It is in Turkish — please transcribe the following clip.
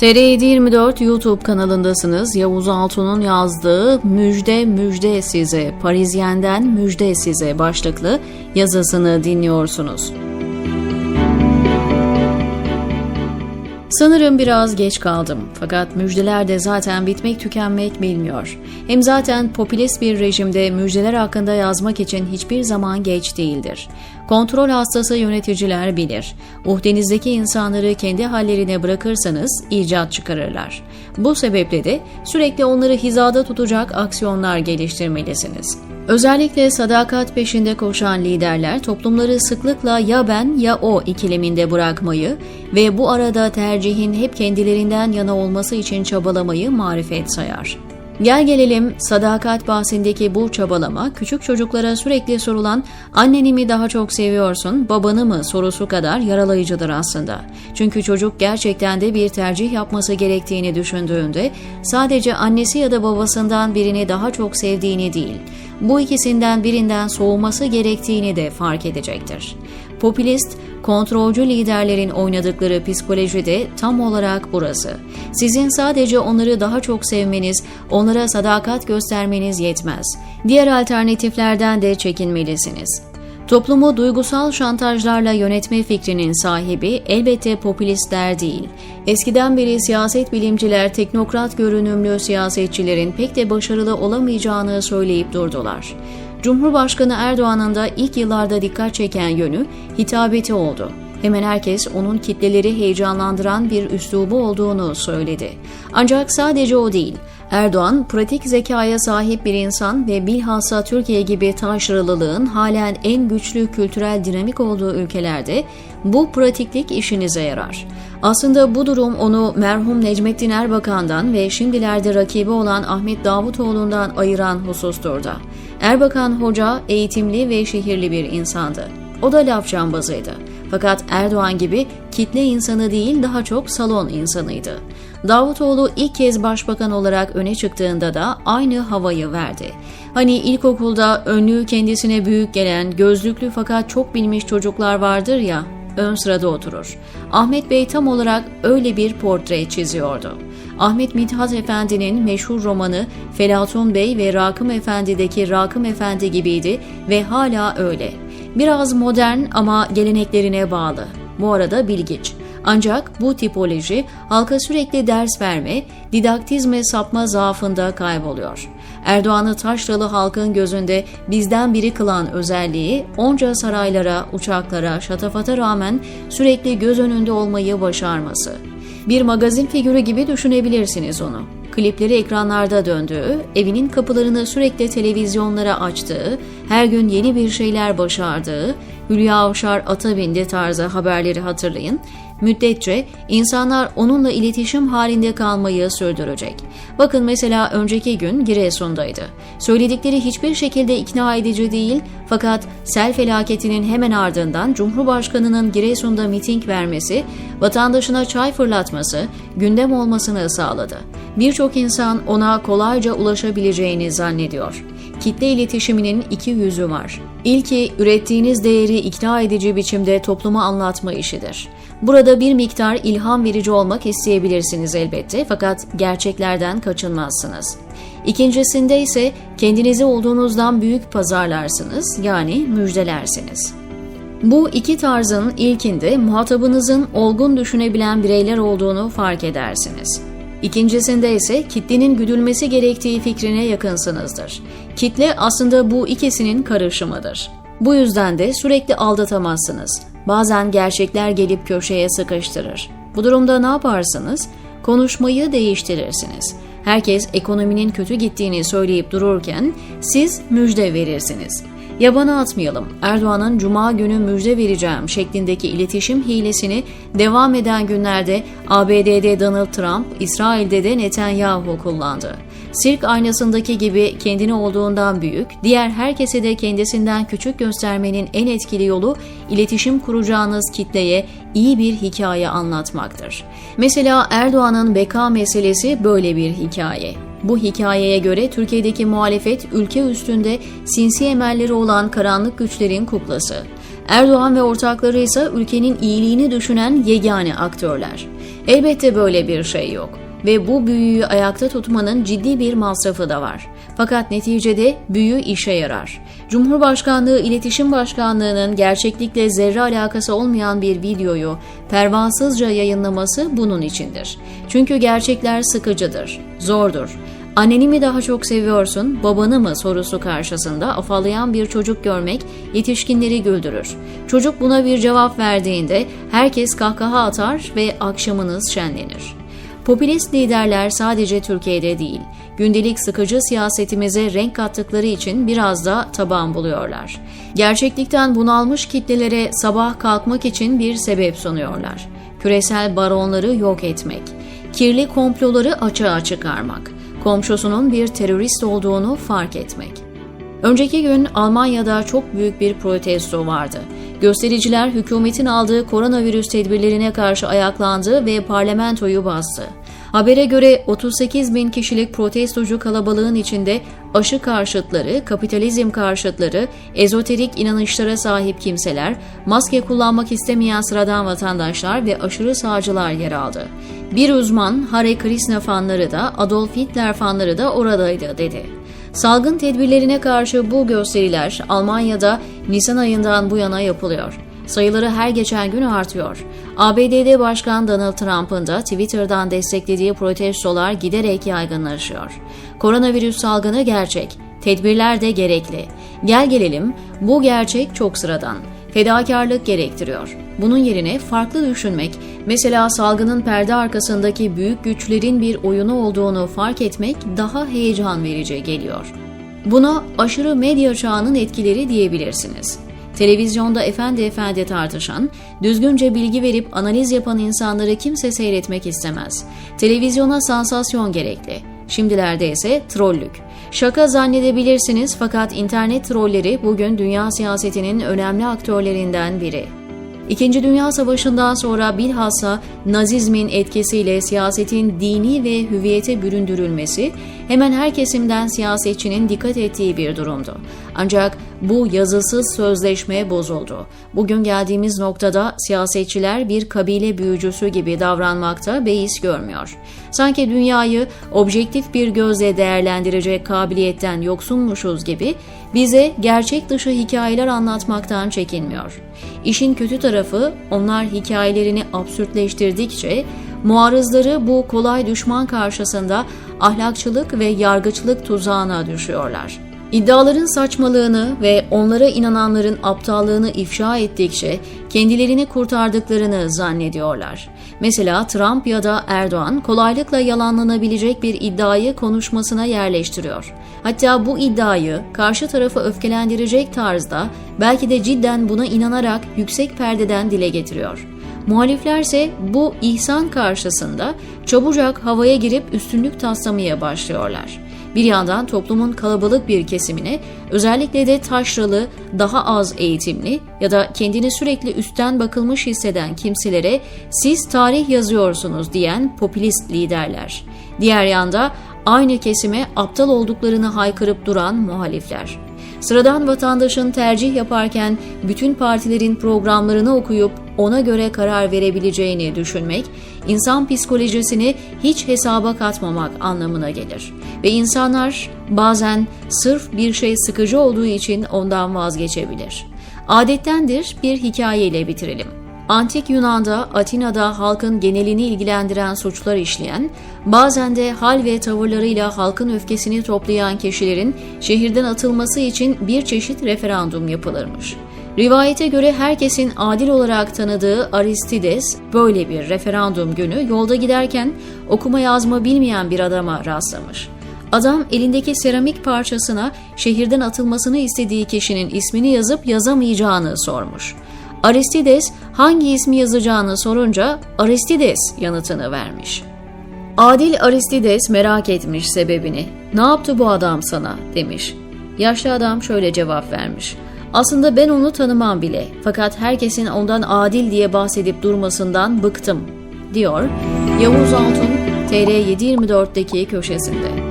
TR724 YouTube kanalındasınız. Yavuz Altun'un yazdığı Müjde Müjde Size, Parisyen'den Müjde Size başlıklı yazısını dinliyorsunuz. Sanırım biraz geç kaldım. Fakat müjdeler de zaten bitmek tükenmek bilmiyor. Hem zaten popülist bir rejimde müjdeler hakkında yazmak için hiçbir zaman geç değildir. Kontrol hastası yöneticiler bilir. Uhdenizdeki insanları kendi hallerine bırakırsanız icat çıkarırlar. Bu sebeple de sürekli onları hizada tutacak aksiyonlar geliştirmelisiniz. Özellikle sadakat peşinde koşan liderler toplumları sıklıkla ya ben ya o ikileminde bırakmayı ve bu arada tercihin hep kendilerinden yana olması için çabalamayı marifet sayar. Gel gelelim sadakat bahsindeki bu çabalama küçük çocuklara sürekli sorulan anneni mi daha çok seviyorsun babanı mı sorusu kadar yaralayıcıdır aslında. Çünkü çocuk gerçekten de bir tercih yapması gerektiğini düşündüğünde sadece annesi ya da babasından birini daha çok sevdiğini değil bu ikisinden birinden soğuması gerektiğini de fark edecektir. Popülist, kontrolcü liderlerin oynadıkları psikoloji de tam olarak burası. Sizin sadece onları daha çok sevmeniz, onlara sadakat göstermeniz yetmez. Diğer alternatiflerden de çekinmelisiniz. Toplumu duygusal şantajlarla yönetme fikrinin sahibi elbette popülistler değil. Eskiden beri siyaset bilimciler teknokrat görünümlü siyasetçilerin pek de başarılı olamayacağını söyleyip durdular. Cumhurbaşkanı Erdoğan'ın da ilk yıllarda dikkat çeken yönü hitabeti oldu. Hemen herkes onun kitleleri heyecanlandıran bir üslubu olduğunu söyledi. Ancak sadece o değil. Erdoğan, pratik zekaya sahip bir insan ve bilhassa Türkiye gibi taşralılığın halen en güçlü kültürel dinamik olduğu ülkelerde bu pratiklik işinize yarar. Aslında bu durum onu merhum Necmettin Erbakan'dan ve şimdilerde rakibi olan Ahmet Davutoğlu'ndan ayıran husustur da. Erbakan Hoca eğitimli ve şehirli bir insandı. O da laf cambazıydı. Fakat Erdoğan gibi kitle insanı değil daha çok salon insanıydı. Davutoğlu ilk kez başbakan olarak öne çıktığında da aynı havayı verdi. Hani ilkokulda önlüğü kendisine büyük gelen, gözlüklü fakat çok bilmiş çocuklar vardır ya, ön sırada oturur. Ahmet Bey tam olarak öyle bir portre çiziyordu. Ahmet Mithat Efendi'nin meşhur romanı Felatun Bey ve Rakım Efendi'deki Rakım Efendi gibiydi ve hala öyle. Biraz modern ama geleneklerine bağlı. Bu arada bilgiç. Ancak bu tipoloji halka sürekli ders verme, didaktizme sapma zaafında kayboluyor. Erdoğan'ı taşralı halkın gözünde bizden biri kılan özelliği onca saraylara, uçaklara, şatafata rağmen sürekli göz önünde olmayı başarması. Bir magazin figürü gibi düşünebilirsiniz onu klipleri ekranlarda döndüğü, evinin kapılarını sürekli televizyonlara açtığı, her gün yeni bir şeyler başardığı, Hülya Avşar ata bindi tarzı haberleri hatırlayın. Müddetçe insanlar onunla iletişim halinde kalmayı sürdürecek. Bakın mesela önceki gün Giresun'daydı. Söyledikleri hiçbir şekilde ikna edici değil fakat sel felaketinin hemen ardından Cumhurbaşkanı'nın Giresun'da miting vermesi, vatandaşına çay fırlatması, gündem olmasını sağladı. Birçok insan ona kolayca ulaşabileceğini zannediyor. Kitle iletişiminin iki yüzü var. İlki ürettiğiniz değeri ikna edici biçimde topluma anlatma işidir. Burada bir miktar ilham verici olmak isteyebilirsiniz elbette fakat gerçeklerden kaçınmazsınız. İkincisinde ise kendinizi olduğunuzdan büyük pazarlarsınız yani müjdelersiniz. Bu iki tarzın ilkinde muhatabınızın olgun düşünebilen bireyler olduğunu fark edersiniz. İkincisinde ise kitlenin güdülmesi gerektiği fikrine yakınsınızdır. Kitle aslında bu ikisinin karışımıdır. Bu yüzden de sürekli aldatamazsınız. Bazen gerçekler gelip köşeye sıkıştırır. Bu durumda ne yaparsınız? Konuşmayı değiştirirsiniz. Herkes ekonominin kötü gittiğini söyleyip dururken siz müjde verirsiniz. Yabana atmayalım. Erdoğan'ın cuma günü müjde vereceğim şeklindeki iletişim hilesini devam eden günlerde ABD'de Donald Trump, İsrail'de de Netanyahu kullandı. Sirk aynasındaki gibi kendini olduğundan büyük, diğer herkese de kendisinden küçük göstermenin en etkili yolu iletişim kuracağınız kitleye iyi bir hikaye anlatmaktır. Mesela Erdoğan'ın beka meselesi böyle bir hikaye. Bu hikayeye göre Türkiye'deki muhalefet ülke üstünde sinsi emelleri olan karanlık güçlerin kuklası. Erdoğan ve ortakları ise ülkenin iyiliğini düşünen yegane aktörler. Elbette böyle bir şey yok ve bu büyüyü ayakta tutmanın ciddi bir masrafı da var. Fakat neticede büyü işe yarar. Cumhurbaşkanlığı İletişim Başkanlığı'nın gerçeklikle zerre alakası olmayan bir videoyu pervasızca yayınlaması bunun içindir. Çünkü gerçekler sıkıcıdır, zordur. Anneni mi daha çok seviyorsun, babanı mı sorusu karşısında afallayan bir çocuk görmek yetişkinleri güldürür. Çocuk buna bir cevap verdiğinde herkes kahkaha atar ve akşamınız şenlenir. Popülist liderler sadece Türkiye'de değil, gündelik sıkıcı siyasetimize renk kattıkları için biraz da taban buluyorlar. Gerçeklikten bunalmış kitlelere sabah kalkmak için bir sebep sunuyorlar. Küresel baronları yok etmek, kirli komploları açığa çıkarmak, komşusunun bir terörist olduğunu fark etmek. Önceki gün Almanya'da çok büyük bir protesto vardı. Göstericiler hükümetin aldığı koronavirüs tedbirlerine karşı ayaklandı ve parlamentoyu bastı. Habere göre 38 bin kişilik protestocu kalabalığın içinde aşı karşıtları, kapitalizm karşıtları, ezoterik inanışlara sahip kimseler, maske kullanmak istemeyen sıradan vatandaşlar ve aşırı sağcılar yer aldı. Bir uzman Hare Krishna fanları da Adolf Hitler fanları da oradaydı dedi. Salgın tedbirlerine karşı bu gösteriler Almanya'da Nisan ayından bu yana yapılıyor. Sayıları her geçen gün artıyor. ABD'de Başkan Donald Trump'ın da Twitter'dan desteklediği protestolar giderek yaygınlaşıyor. Koronavirüs salgını gerçek, tedbirler de gerekli. Gel gelelim, bu gerçek çok sıradan. Fedakarlık gerektiriyor. Bunun yerine farklı düşünmek, mesela salgının perde arkasındaki büyük güçlerin bir oyunu olduğunu fark etmek daha heyecan verici geliyor. Buna aşırı medya çağının etkileri diyebilirsiniz. Televizyonda efendi efendi tartışan, düzgünce bilgi verip analiz yapan insanları kimse seyretmek istemez. Televizyona sansasyon gerekli. Şimdilerde ise trollük. Şaka zannedebilirsiniz fakat internet trolleri bugün dünya siyasetinin önemli aktörlerinden biri. İkinci Dünya Savaşı'ndan sonra bilhassa Nazizmin etkisiyle siyasetin dini ve hüviyete büründürülmesi hemen her kesimden siyasetçinin dikkat ettiği bir durumdu. Ancak bu yazısız sözleşme bozuldu. Bugün geldiğimiz noktada siyasetçiler bir kabile büyücüsü gibi davranmakta beis görmüyor. Sanki dünyayı objektif bir gözle değerlendirecek kabiliyetten yoksunmuşuz gibi bize gerçek dışı hikayeler anlatmaktan çekinmiyor. İşin kötü tarafı onlar hikayelerini absürtleştirdikçe muarızları bu kolay düşman karşısında ahlakçılık ve yargıçlık tuzağına düşüyorlar. İddiaların saçmalığını ve onlara inananların aptallığını ifşa ettikçe kendilerini kurtardıklarını zannediyorlar. Mesela Trump ya da Erdoğan kolaylıkla yalanlanabilecek bir iddiayı konuşmasına yerleştiriyor. Hatta bu iddiayı karşı tarafı öfkelendirecek tarzda belki de cidden buna inanarak yüksek perdeden dile getiriyor. Muhaliflerse bu ihsan karşısında çabucak havaya girip üstünlük taslamaya başlıyorlar. Bir yandan toplumun kalabalık bir kesimine, özellikle de taşralı, daha az eğitimli ya da kendini sürekli üstten bakılmış hisseden kimselere siz tarih yazıyorsunuz diyen popülist liderler. Diğer yanda aynı kesime aptal olduklarını haykırıp duran muhalifler. Sıradan vatandaşın tercih yaparken bütün partilerin programlarını okuyup ona göre karar verebileceğini düşünmek, insan psikolojisini hiç hesaba katmamak anlamına gelir. Ve insanlar bazen sırf bir şey sıkıcı olduğu için ondan vazgeçebilir. Adettendir bir hikayeyle bitirelim. Antik Yunan'da, Atina'da halkın genelini ilgilendiren suçlar işleyen, bazen de hal ve tavırlarıyla halkın öfkesini toplayan kişilerin şehirden atılması için bir çeşit referandum yapılırmış. Rivayete göre herkesin adil olarak tanıdığı Aristides böyle bir referandum günü yolda giderken okuma yazma bilmeyen bir adama rastlamış. Adam elindeki seramik parçasına şehirden atılmasını istediği kişinin ismini yazıp yazamayacağını sormuş. Aristides hangi ismi yazacağını sorunca Aristides yanıtını vermiş. Adil Aristides merak etmiş sebebini. Ne yaptı bu adam sana demiş. Yaşlı adam şöyle cevap vermiş. Aslında ben onu tanımam bile fakat herkesin ondan adil diye bahsedip durmasından bıktım diyor Yavuz Altun TR724'deki köşesinde.